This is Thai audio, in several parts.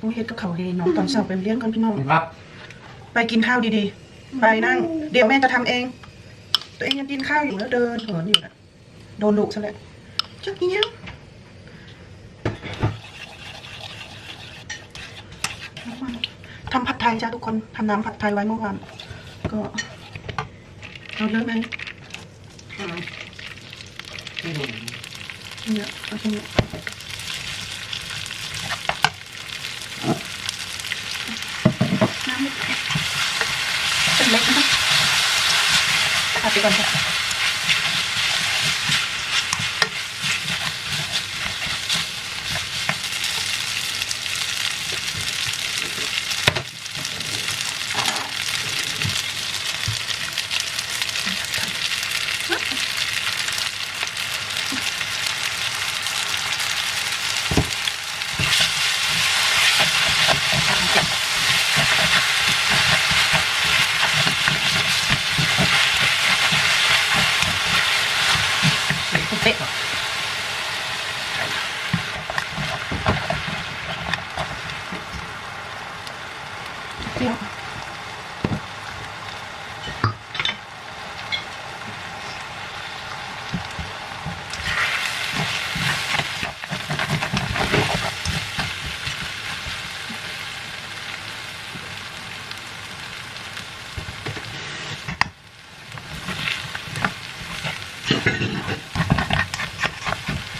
โอ้ยเฮ็ดกับเขาวเฮน้องตอนเช้าไปเลี้ยงกันพี่น้องครับ ไปกินข้าวดีๆ ไปนั่ง เดี๋ยวแม่จะทำเอง ตัวเองยังกินข้าวอยู่แล้วเดินเหินอยู่น่ะโดนดุซะแล้วจักเงี้ยทำผัดไทยจ้าทุกคนทำน้ำผัดไทยไว้เมื่อวานก็เอาเริ่มไหมไม่รู้เนี่ยเอาตรงนี้ น้ำไม่เป็นเล็กนะคะผัดไปก่อนค่ะ เป๊ะเปรี้ยว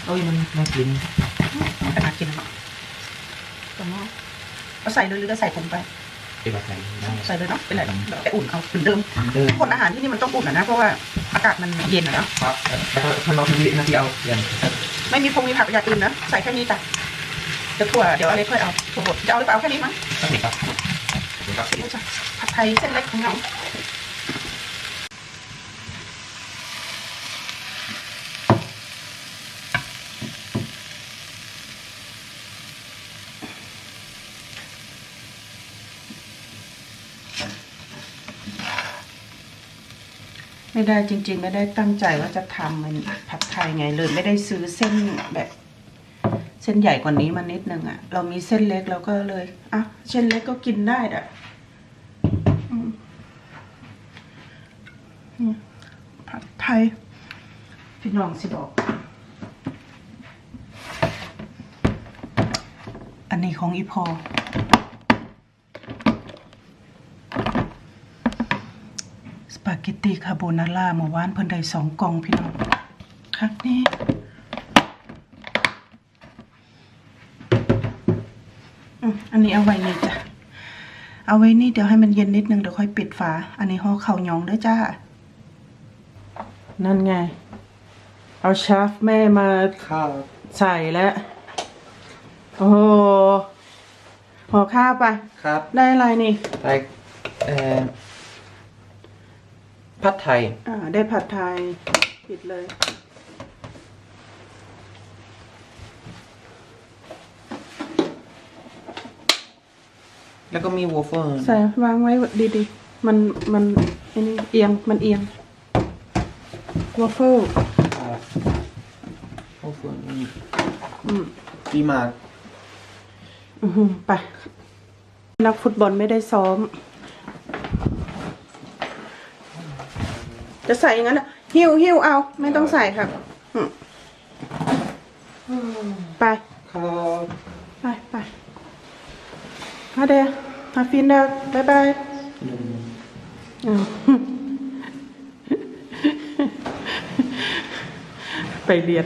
โอ้ยมันน่ากินขนาดกินแล้วก็เอาใส่เลยหรือก็ใส่ผงไปเป็นแบบไหนได้ใส่เลยเนาะเป็นไรเดี๋ยวไปอุ่นเอาเหมือนเดิมเดิมคนอาหารที่นี่มันต้องอุ่นอะนะเพราะว่าอากาศมันเย็นอะเนาะครับแล้วข้างนอกที่นาทีเอาอย่างไม่มีพงมีผักอย่างอื่นนะใส่แค่นี้จ้ะเดี๋ยวถั่วเดี๋ยวอะไรค่อยเอาถั่วบดจะเอาหรือเปล่าเอาแค่นี้มั้งก็เห็นครับเห็นครับเสร็จแล้วจ้ะผัดไทยเส้นเล็กของเรา ไม่ได้จริงๆ ไม่ได้ตั้งใจว่าจะทำมันผัดไทยไงเลยไม่ได้ซื้อเส้นแบบ เส้นใหญ่กว่านี้มานิดนึงอะเรามีเส้นเล็กเราก็เลยอะเส้นเล็กก็กินได้อะผัดไทย พี่น้องสิบอก อันนี้ของอีพอ สปาเกตตีคาโบนาร่าเมื่อวานเพิ่นได้สองกล่องพี่น้องครับนี่อืมอันนี้เอาไว้นี่จ้ะ เอาไว้นี่เดี๋ยวให้มันเย็นนิดนึงเดี๋ยวค่อยปิดฝา อันนี้ห่อข้าวยองด้วยจ้า นั่นไง เอาชาร์ฟแม่มาข้าวใส่แล้วโอ้โหห่อข้าวไป ครับ ได้อะไรนี่ไทยเอ่อ ผัดไทย อ่า ได้ผัดไทย ปิดเลย แล้วก็มีวอฟเฟิลใส่วางไว้ดีๆ มันมันไอ้นี่เอียงมันเอียงวอฟเฟิลวอฟเฟิลอืมดีมาก อือหือไป นักฟุตบอลไม่ได้ซ้อม จะใส่อย่างนั้นอะหิ้วหิ้วเอา ไม่ต้องใส่ครับอืมไป ครับไปไปฮาเดย์ฮาฟินเดอร์บายบายอ้าวไปเรียน